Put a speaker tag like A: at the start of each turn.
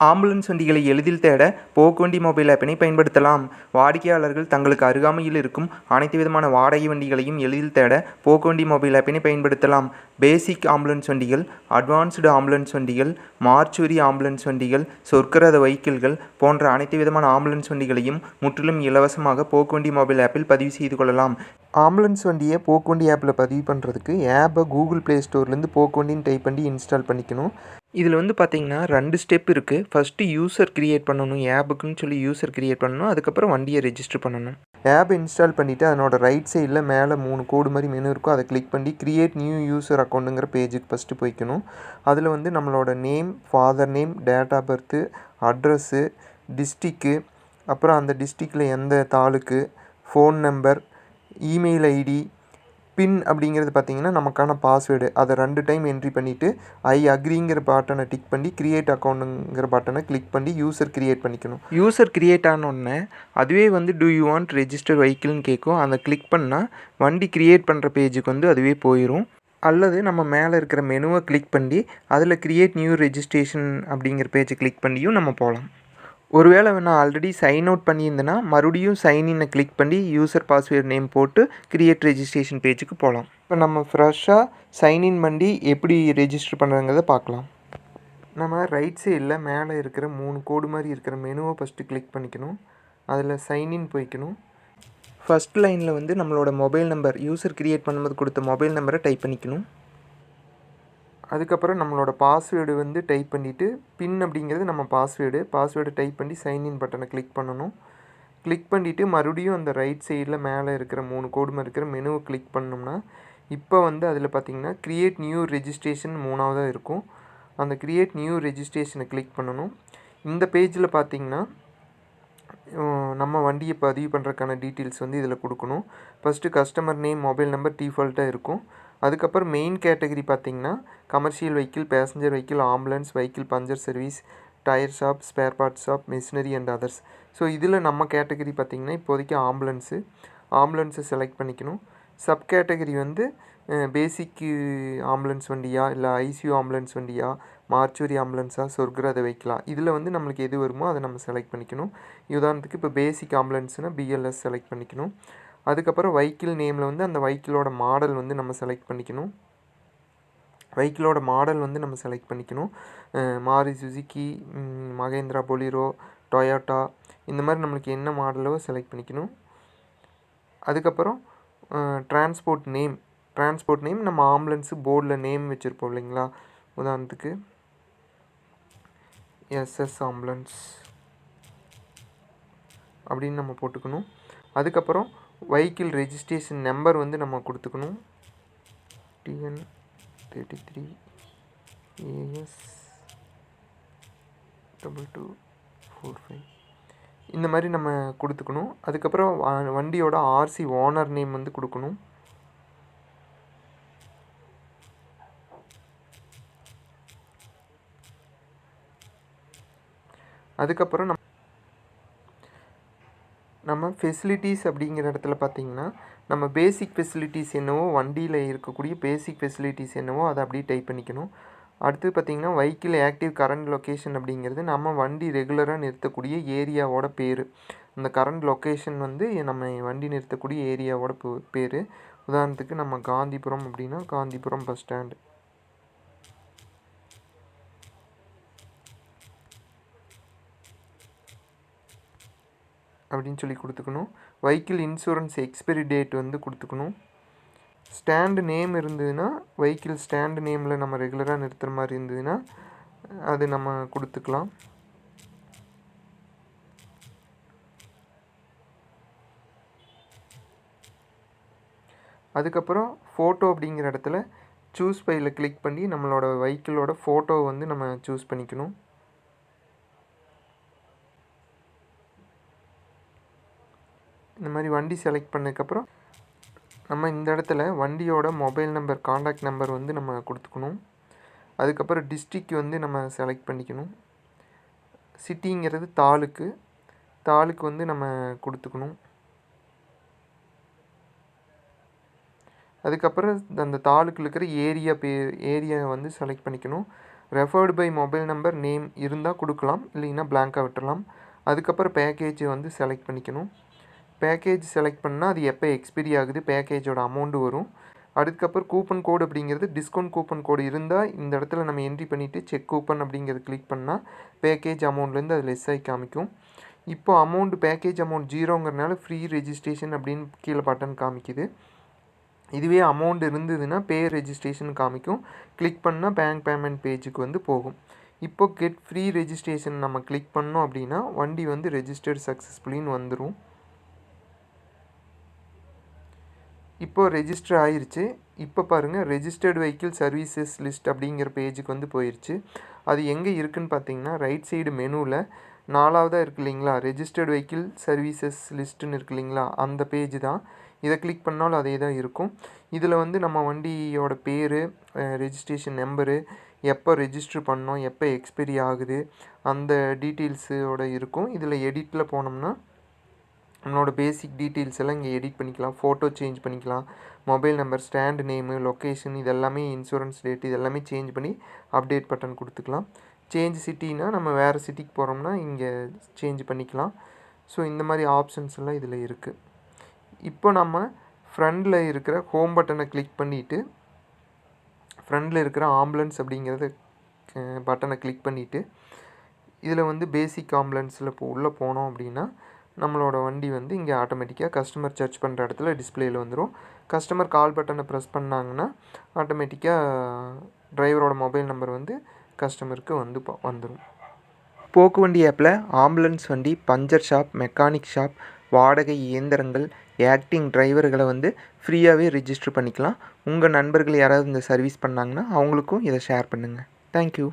A: Ambulance வண்டிகளை எளிதில் தேட போக்குவண்டி மொபைல் ஆப்பினை பயன்படுத்தலாம். வாடிக்கையாளர்கள் தங்களுக்கு அருகாமையில் இருக்கும் அனைத்து விதமான வாடகை வண்டிகளையும் எளிதில் தேட போக்குவண்டி மொபைல் ஆப்பினை பயன்படுத்தலாம். பேசிக் ஆம்புலன்ஸ் வண்டிகள் அட்வான்ஸ்டு ஆம்புலன்ஸ் வண்டிகள் மார்ச்சுரி ஆம்புலன்ஸ் வண்டிகள் சொற்கரத வைக்கிள்கள் போன்ற அனைத்து விதமான ஆம்புலன்ஸ் வண்டிகளையும் முற்றிலும் இலவசமாக போக்குவண்டி மொபைல் ஆப்பில் பதிவு செய்து கொள்ளலாம். ஆம்புலன்ஸ் வண்டியை போக்குவண்டி ஆப்பில் பதிவு பண்ணுறதுக்கு ஆப்பை கூகுள் ப்ளே ஸ்டோர்லேருந்து போக்குவண்டின்னு டைப் பண்ணி இன்ஸ்டால் பண்ணிக்கணும். இதில் வந்து பார்த்தீங்கன்னா ரெண்டு ஸ்டெப் இருக்குது. ஃபஸ்ட்டு யூசர் க்ரியேட் பண்ணணும் ஆப்புக்குன்னு சொல்லி யூசர் க்ரியேட் பண்ணணும் அதுக்கப்புறம் வண்டியை ரெஜிஸ்டர் பண்ணணும். ஆப் இன்ஸ்டால் பண்ணிவிட்டு அதனோட ரைட் சைடில் மேலே மூணு கோடு மாதிரி மெனு இருக்கும். அதை கிளிக் பண்ணி க்ரியேட் நியூ யூசர் அக்கௌண்ட்டுங்கிற பேஜுக்கு ஃபஸ்ட்டு போய்க்கணும். அதில் வந்து நம்மளோட name father name date of birth address district அப்புறம் அந்த டிஸ்ட்ரிக்டில் எந்த taluk phone number email ID pin அப்படிங்கிறது பார்த்தீங்கன்னா நமக்கான பாஸ்வேர்டு அதை ரெண்டு டைம் என்ட்ரி பண்ணிவிட்டு ஐ அக்ரிங்கிற பட்டனை டிக் பண்ணி க்ரியேட் அக்கௌண்ட்டுங்கிற பட்டனை கிளிக் பண்ணி யூசர் க்ரியேட் பண்ணிக்கணும். யூசர் க்ரியேட் ஆனோடனே அதுவே வந்து டூ யூ வாண்ட் ரெஜிஸ்டர் வெஹிக்கிள்னு கேட்கும். அதை கிளிக் பண்ணால் வண்டி க்ரியேட் பண்ணுற பேஜுக்கு வந்து அதுவே போயிடும் அல்லது நம்ம மேலே இருக்கிற மெனுவை கிளிக் பண்ணி அதில் க்ரியேட் நியூ ரெஜிஸ்ட்ரேஷன் அப்படிங்கிற பேஜை கிளிக் பண்ணியும் நம்ம போகலாம். ஒருவேளை நான் ஆல்ரெடி சைன் அவுட் பண்ணியிருந்தேன்னா மறுபடியும் சைன்இன்னை கிளிக் பண்ணி யூசர் பாஸ்வேர்ட் நேம் போட்டு கிரியேட் ரெஜிஸ்ட்ரேஷன் பேஜுக்கு போகலாம். இப்போ நம்ம ஃப்ரெஷ்ஷாக சைன்இன் பண்ணி எப்படி ரெஜிஸ்டர் பண்ணுறங்கிறத பார்க்கலாம். நம்ம ரைட் சைடில் மேலே இருக்கிற மூணு கோடு மாதிரி இருக்கிற மெனுவை ஃபஸ்ட்டு கிளிக் பண்ணிக்கணும். அதில் சைன்இன் போய்க்கணும். ஃபஸ்ட் லைனில் வந்து நம்மளோட மொபைல் நம்பர் யூசர் க்ரியேட் பண்ணும்போது கொடுத்த மொபைல் நம்பரை டைப் பண்ணிக்கணும். அதுக்கப்புறம் நம்மளோட பாஸ்வேர்டு வந்து டைப் பண்ணிவிட்டு பின் அப்படிங்கிறது நம்ம பாஸ்வேர்டு பாஸ்வேர்டு டைப் பண்ணி சைன்இன் பட்டனை கிளிக் பண்ணணும். கிளிக் பண்ணிவிட்டு மறுபடியும் அந்த ரைட் சைடில் மேலே இருக்கிற மூணு கோடுமை இருக்கிற மெனுவை கிளிக் பண்ணோம்னா இப்போ வந்து அதில் பார்த்திங்கன்னா க்ரியேட் நியூ ரெஜிஸ்ட்ரேஷன் மூணாவதாக இருக்கும். அந்த க்ரியேட் நியூ ரெஜிஸ்ட்ரேஷனை கிளிக் பண்ணணும். இந்த பேஜில் பார்த்திங்கன்னா நம்ம வண்டியை பதிவு பண்ணுறதுக்கான டீட்டெயில்ஸ் வந்து இதில் கொடுக்கணும். First customer name mobile number டிஃபால்ட்டாக இருக்கும். அதுக்கப்புறம் மெயின் கேட்டகரி பார்த்திங்கன்னா commercial vehicle passenger vehicle ambulance vehicle puncture service tyre shop spare part shop machinery and others so இதில் நம்ம கேட்டகரி பார்த்திங்கன்னா இப்போதைக்கு ஆம்புலன்ஸு ஆம்புலன்ஸை செலக்ட் பண்ணிக்கணும். சப் கேட்டகரி வந்து பேசிக்கு ஆம்புலன்ஸ் வண்டியா இல்லை ஐசியூ ஆம்புலன்ஸ் வண்டியா மார்ச்சூரி ஆம்புலன்ஸா சொர்க்கர் அதை வைக்கலாம் இதில் வந்து நம்மளுக்கு எது வருமோ அதை நம்ம செலக்ட் பண்ணிக்கணும். உதாரணத்துக்கு இப்போ பேசிக் ஆம்புலன்ஸ்னால் பிஎல்எஸ் செலக்ட் பண்ணிக்கணும். அதுக்கப்புறம் வைக்கிள் நேமில் வந்து அந்த வைக்கிளோட மாடல் வந்து நம்ம செலக்ட் பண்ணிக்கணும். வைக்கிளோட மாடல் வந்து நம்ம செலக்ட் பண்ணிக்கணும். மாரி சுசுக்கி மகேந்திரா பொலிரோ டொயோட்டா இந்த மாதிரி நம்மளுக்கு என்ன மாடலோ செலக்ட் பண்ணிக்கணும். அதுக்கப்புறம் டிரான்ஸ்போர்ட் நேம் டிரான்ஸ்போர்ட் நேம் நம்ம ஆம்புலன்ஸு போர்டில் நேம் வச்சுருப்போம் இல்லைங்களா? உதாரணத்துக்கு எஸ்எஸ் ஆம்புலன்ஸ் அப்படின்னு நம்ம போட்டுக்கணும். அதுக்கப்புறம் வெஹிக்கிள் ரெஜிஸ்ட்ரேஷன் நம்பர் வந்து நம்ம கொடுத்துக்கணும். TN thirty three AS double two four five இந்த மாதிரி நம்ம கொடுத்துக்கணும். அதுக்கப்புறம் வண்டியோட ஆர்சி ஓனர் நேம் வந்து கொடுக்கணும். அதுக்கப்புறம் நம்ம இல்லாமல் ஃபெசிலிட்டிஸ் அப்படிங்கிற இடத்துல பார்த்திங்கன்னா நம்ம பேசிக் ஃபெசிலிட்டிஸ் என்னவோ வண்டியில் இருக்கக்கூடிய பேசிக் ஃபெசிலிட்டிஸ் என்னவோ அதை அப்படியே டைப் பண்ணிக்கணும். அடுத்து பார்த்திங்கன்னா வெஹிக்கிள் ஆக்டிவ் கரண்ட் லொக்கேஷன் அப்படிங்கிறது நம்ம வண்டி ரெகுலராக நிறுத்தக்கூடிய ஏரியாவோட பேர். அந்த கரண்ட் லொக்கேஷன் வந்து நம்ம வண்டி நிறுத்தக்கூடிய ஏரியாவோட பேர். உதாரணத்துக்கு நம்ம காந்திபுரம் அப்படின்னா காந்திபுரம் பஸ் ஸ்டாண்டு அப்படின்னு சொல்லி கொடுத்துக்கணும். வெஹிக்கிள் இன்சூரன்ஸ் எக்ஸ்பைரி டேட் வந்து கொடுத்துக்கணும். ஸ்டாண்டு நேம் இருந்ததுன்னா வெஹிக்கிள் ஸ்டாண்டு நேமில் நம்ம ரெகுலராக நிறுத்துகிற மாதிரி இருந்ததுன்னா அது நம்ம கொடுத்துக்கலாம். அதுக்கப்புறம் ஃபோட்டோ அப்படிங்கிற இடத்துல சூஸ் பையில் கிளிக் பண்ணி நம்மளோட வெஹிக்கிளோட ஃபோட்டோ வந்து நம்ம சூஸ் பண்ணிக்கணும். மாதிரி வண்டி செலக்ட் பண்ணதுக்கப்புறம் நம்ம இந்த இடத்துல வண்டியோட மொபைல் நம்பர் காண்டாக்ட் நம்பர் வந்து நம்ம கொடுத்துக்கணும். அதுக்கப்புறம் டிஸ்ட்ரிக் வந்து நம்ம செலக்ட் பண்ணிக்கணும். சிட்டிங்கிறது தாலுக்கு. தாலுக்கு வந்து நம்ம கொடுத்துக்கணும். அதுக்கப்புறம் அந்த தாலுக்கில் இருக்கிற ஏரியா பே ஏரியா வந்து செலக்ட் பண்ணிக்கணும். Referred by mobile number name இருந்தால் கொடுக்கலாம். இல்லைன்னா பிளாங்காக விட்டுடலாம் அதுக்கப்புறம் பேக்கேஜை வந்து செலக்ட் பண்ணிக்கணும். பேக்கேஜ் செலக்ட் பண்ணால் அது எப்போ எக்ஸ்பைரி ஆகுது? பேக்கேஜோட அமௌண்ட்டு வரும். அதுக்கப்புறம் கூப்பன் கோடு அப்படிங்கிறது டிஸ்கவுண்ட் கூப்பன் கோடு இருந்தால் இந்த இடத்துல நம்ம என்ட்ரி பண்ணிவிட்டு செக் கூப்பன் அப்படிங்கிறது கிளிக் பண்ணால் பேக்கேஜ் அமௌண்ட்லேருந்து அது லெஸ் ஆகி காமிக்கும். இப்போ அமௌண்ட் பேக்கேஜ் அமௌண்ட் ஜீரோங்கிறனால ஃப்ரீ ரெஜிஸ்ட்ரேஷன் அப்படின்னு கீழே பட்டன் காமிக்குது. இதுவே அமௌண்ட் இருந்ததுன்னா பே ரெஜிஸ்ட்ரேஷன் காமிக்கும். கிளிக் பண்ணால் பேங்க் பேமெண்ட் பேஜுக்கு வந்து போகும். இப்போ கெட் ஃப்ரீ ரெஜிஸ்ட்ரேஷன் நம்ம கிளிக் பண்ணோம் அப்படின்னா வண்டி வந்து ரெஜிஸ்டர்ட் சக்ஸஸ்ஃபுல்லின்னு வந்துடும் இப்போது ரெஜிஸ்டர் ஆயிருச்சு. இப்போ பாருங்கள் ரெஜிஸ்டர்டு வெஹிக்கிள் சர்வீசஸ் லிஸ்ட் அப்படிங்கிற பேஜுக்கு வந்து போயிடுச்சு அது எங்கே இருக்குன்னு பார்த்தீங்கன்னா ரைட் சைடு மெனுவில் நாலாவதாக இருக்கு இல்லைங்களா? ரெஜிஸ்டர்டு வெஹிக்கிள் சர்வீசஸ் லிஸ்ட்டுன்னு இருக்கு இல்லைங்களா? அந்த பேஜ் தான். இதை கிளிக் பண்ணாலும் அதே தான் இருக்கும். இதில் வந்து நம்ம வண்டியோட பேர் ரெஜிஸ்ட்ரேஷன் நம்பரு எப்போ ரெஜிஸ்டர் பண்ணோம் எப்போ எக்ஸ்பைரி ஆகுது அந்த டீட்டெயில்ஸோட இருக்கும். இதில் எடிட்டில் போனோம்னா நம்மளோட பேசிக் டீட்டெயில்ஸ் எல்லாம் இங்கே எடிட் பண்ணிக்கலாம் ஃபோட்டோ சேஞ்ச் பண்ணிக்கலாம் mobile number stand name location இதெல்லாமே இன்சூரன்ஸ் டேட் இது எல்லாமே சேஞ்ச் பண்ணி அப்டேட் பட்டன் கொடுத்துக்கலாம். சேஞ்ச் சிட்டினா நம்ம வேறு சிட்டிக்கு போகிறோம்னா இங்கே சேஞ்ச் பண்ணிக்கலாம். ஸோ இந்த மாதிரி ஆப்ஷன்ஸ் எல்லாம் இதில் இருக்குது இப்போ நம்ம ஃப்ரண்டில் இருக்கிற ஹோம் பட்டனை கிளிக் பண்ணிவிட்டு ஃப்ரண்டில் இருக்கிற ஆம்புலன்ஸ் அப்படிங்கிறத பட்டனை கிளிக் பண்ணிவிட்டு இதில் வந்து பேசிக் ஆம்புலன்ஸில் இப்போ உள்ளே போனோம் அப்படின்னா நம்மளோட வண்டி வந்து இங்கே ஆட்டோமேட்டிக்காக கஸ்டமர் சர்ச் பண்ணுற இடத்துல டிஸ்பிளேயில் வந்துடும் கஸ்டமர் கால் பட்டனை ப்ரெஸ் பண்ணாங்கன்னா ஆட்டோமேட்டிக்காக டிரைவரோட மொபைல் நம்பர் வந்து கஸ்டமருக்கு வந்து வந்துடும் போக்குவண்டி ஆப்பில் ஆம்புலன்ஸ் வண்டி பஞ்சர் ஷாப் மெக்கானிக் ஷாப் வாடகை இயந்திரங்கள் ஆக்டிங் டிரைவர்களை வந்து ஃப்ரீயாகவே ரிஜிஸ்டர் பண்ணிக்கலாம். உங்கள் நண்பர்கள் யாராவது இந்த சர்வீஸ் பண்ணாங்கன்னா அவங்களுக்கும் இதை ஷேர் பண்ணுங்கள் தேங்க்யூ